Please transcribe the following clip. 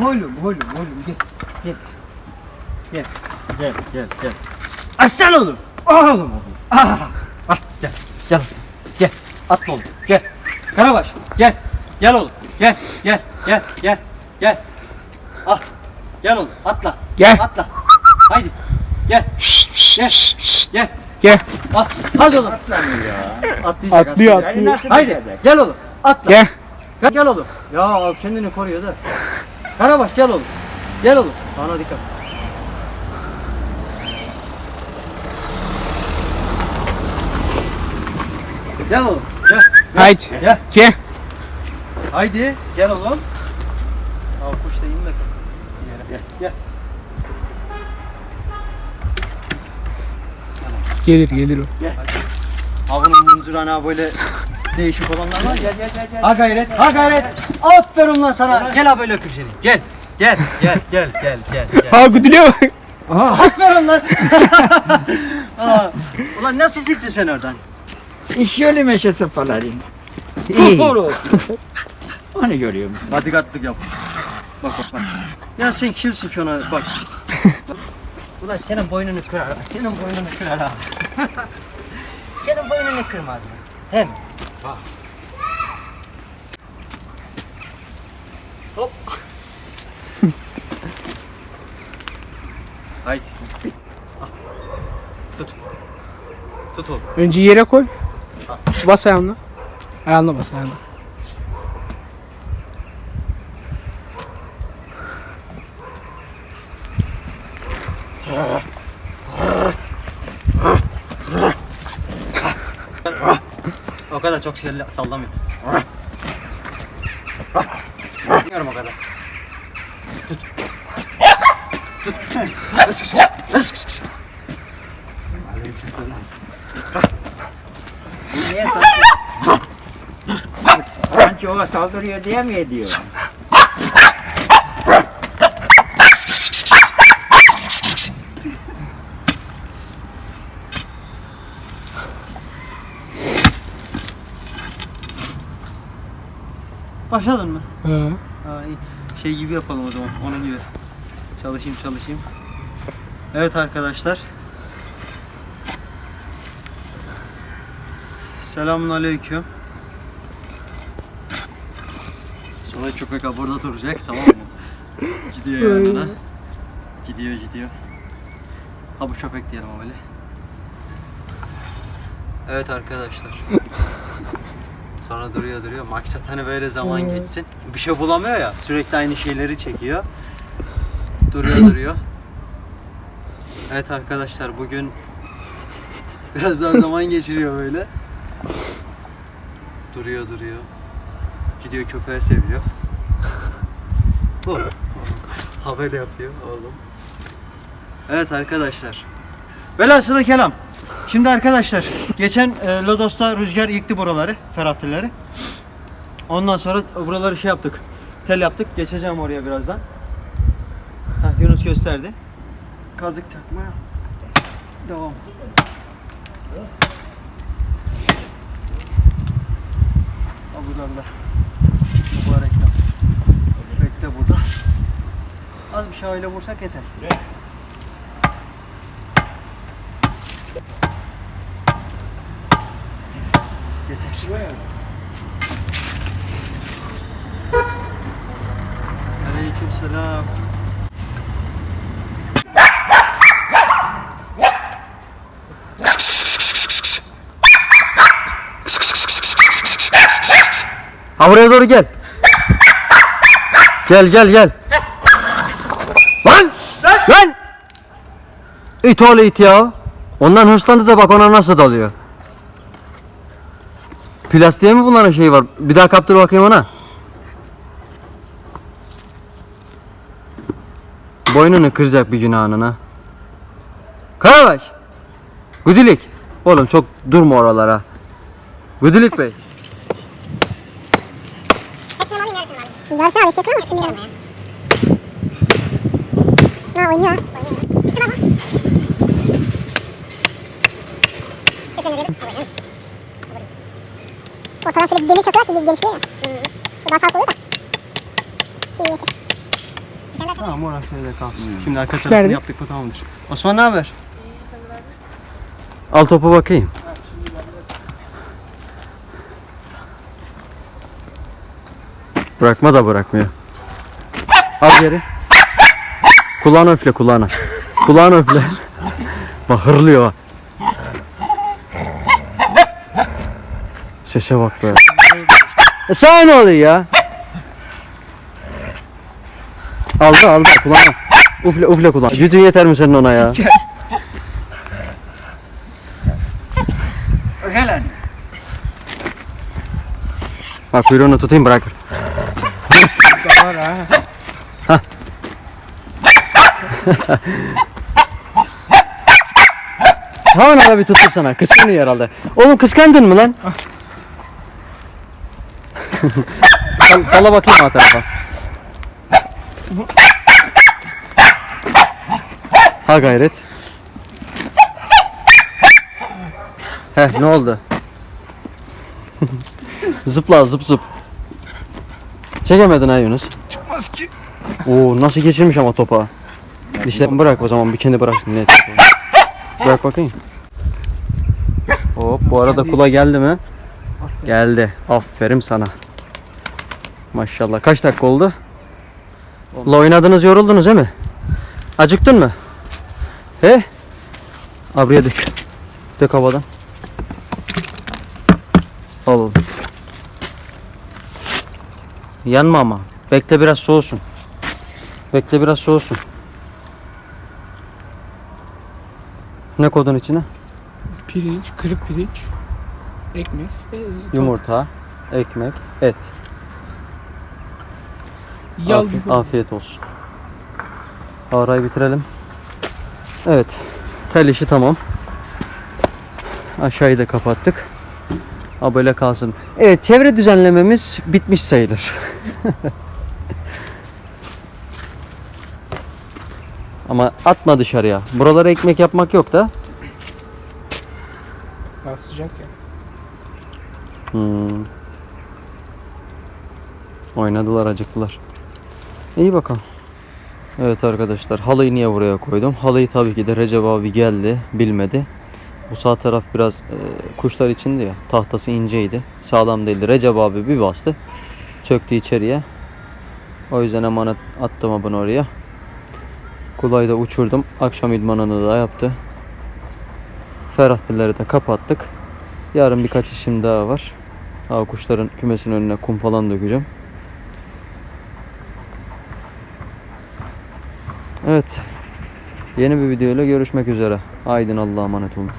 Oğlum oğlum oğlum gel. Gel. Gel. Gel gel gel. Aslan oğlum. Oğlum oğlum. Ah. Ah gel. Gel. Gel. Atla oğlum. Gel. Karabaş. Gel. Gel oğlum. Gel. Gel. Gel. Gel. Gel. Ah. Gel oğlum. Atla. Gel. Atla. Haydi. Gel. Gel. Gel. Gel. Ah. Hadi oğlum. Atlayacak. Atlıyor atlayacak. atlıyor. Haydi. Gel oğlum. Atla. Gel. Gel, gel oğlum. Ya kendini koruyor da. Karabaş gel oğlum. Gel oğlum. Bana dikkat. Gel oğlum. Gel. gel, Haydi. Gel. Gel. Haydi. Gel oğlum. Aa kuş da inmesin. Gel. Gel. Gelir gelir o. Avının mınzırana böyle değişik olanlar var. Gel gel gel gel. Ha gayret. Ha gayret. Aferin lan sana. Gel ha böyle öpür seni. Gel. Gel. Gel. Gel. Gel. Gel. Gel. Ha güdülüyor bak. Aferin lan. Aa, Ulan nasıl çıktın sen oradan? İşiyor meşe sıfaları. İyi. Kufur olsun. Onu görüyor musun? Bodyguardlık yap. Bak bak bak. Ya sen kimsin ki ona bak. Bak. Ulan senin boynunu kırar. ha, Senin boynunu kırar ha. senin boynunu kırmaz mı? Hem. Bak. Hop. Haydi. Al. Tut. Tut oğlum. Önce yere koy. Bas ayağınla. Ayağınla bas ayağınla. O kadar çok şey sallamıyor. Bilmiyorum o kadar. Tut. Tut. Sık sık sık sık sık. Niye sanki? sanki ona saldırıyor diye mi ediyor? Başladın mı? Ha, iyi. Şey gibi yapalım o zaman. Onun gibi. Çalışayım çalışayım. Evet arkadaşlar. Selamun aleyküm. Sonra köpek burada duracak tamam mı? Gidiyor yanına. Gidiyor gidiyor. Ha bu köpek diyelim öyle. Evet arkadaşlar. Sonra duruyor duruyor. Maksat hani böyle zaman geçsin. Bir şey bulamıyor ya. Sürekli aynı şeyleri çekiyor. Duruyor duruyor. Evet arkadaşlar bugün biraz daha zaman geçiriyor böyle. Duruyor duruyor. Gidiyor köpeğe seviyor. Bu. Ha böyle yapıyor oğlum. Evet arkadaşlar. Velhasılı kelam. Şimdi arkadaşlar geçen e, Lodos'ta rüzgar yıktı buraları, ferahtileri. Ondan sonra buraları şey yaptık. Tel yaptık. Geçeceğim oraya birazdan. Heh, Yunus gösterdi. Kazık çakma. Devam. Buradan da. Bu reklam. Bekle burada. Az bir şey öyle vursak yeter. Yeter. Aleyküm selam. Ha buraya doğru gel. Gel gel gel. Lan! Lan! İt oğlu it ya. Ondan hırslandı da bak ona nasıl dalıyor. Plastiğe mi bunların şeyi var? Bir daha kaptır bakayım ona. Boynunu kıracak bir günahına. Karabaş. Güdülik. Oğlum çok durma oralara. Güdülik Bey. Alayım çekiyor musun? Sinirlenme. Ha oynuyor. Oynuyor. Çıktı lan bu. Kesin dedim. Ha böyle. Ortadan şöyle demir ki genişliyor ya. Hmm. Bu daha sağlıklı oluyor da. Şimdi yeter. Tamam orası öyle kalsın. Şimdi arka tarafını yaptık mı tamamdır. Osman ne haber? Al topu bakayım. Bırakma da bırakmıyor. Al geri. Kulağını öfle kulağına. Kulağını öfle. Bak hırlıyor ha. Sese bak be. E sana ne oluyor ya? Aldı aldı kulağına. Ufle ufle kulağına. Gücün yeter mi senin ona ya? Gel. Bak kuyruğunu tutayım bırakır. Var ha. Tamam abi tutursana. Kıskanıyor herhalde. Oğlum kıskandın mı lan? Sal, salla bakayım o tarafa. Ha gayret. Heh ne oldu? Zıpla zıp zıp. Çekemedin ha Yunus. Çıkmaz ki. Oo nasıl geçirmiş ama topa. Dişlerini bırak o zaman bir kendi bıraksın ne Bırak bakayım. Hop bu arada kula geldi mi? Geldi. Aferin sana. Maşallah. Kaç dakika oldu? Kula oynadınız yoruldunuz değil mi? Acıktın mı? He? Abriye dök. Dök havadan. Al. Yanma ama. Bekle biraz soğusun. Bekle biraz soğusun. Ne kodun içine? Pirinç, kırık pirinç, ekmek, e, Yumurta, ekmek, et. Yağ Afi- gibi. afiyet olsun. Arayı bitirelim. Evet. Tel işi tamam. Aşağıyı da kapattık. Ha böyle kalsın. Evet çevre düzenlememiz bitmiş sayılır. Ama atma dışarıya. Buralara ekmek yapmak yok da. Daha sıcak ya. Hmm. Oynadılar acıktılar. İyi bakalım. Evet arkadaşlar halıyı niye buraya koydum? Halıyı tabii ki de Recep abi geldi bilmedi. Bu sağ taraf biraz e, kuşlar içindi ya tahtası inceydi. Sağlam değildi. Recep abi bir bastı. Çöktü içeriye. O yüzden emanet attım bunu oraya. Kulayı da uçurdum. Akşam idmanını da yaptı. Ferahtilleri de kapattık. Yarın birkaç işim daha var. Hava kuşların kümesinin önüne kum falan dökeceğim. Evet. Yeni bir videoyla görüşmek üzere. Aydın Allah'a emanet olun.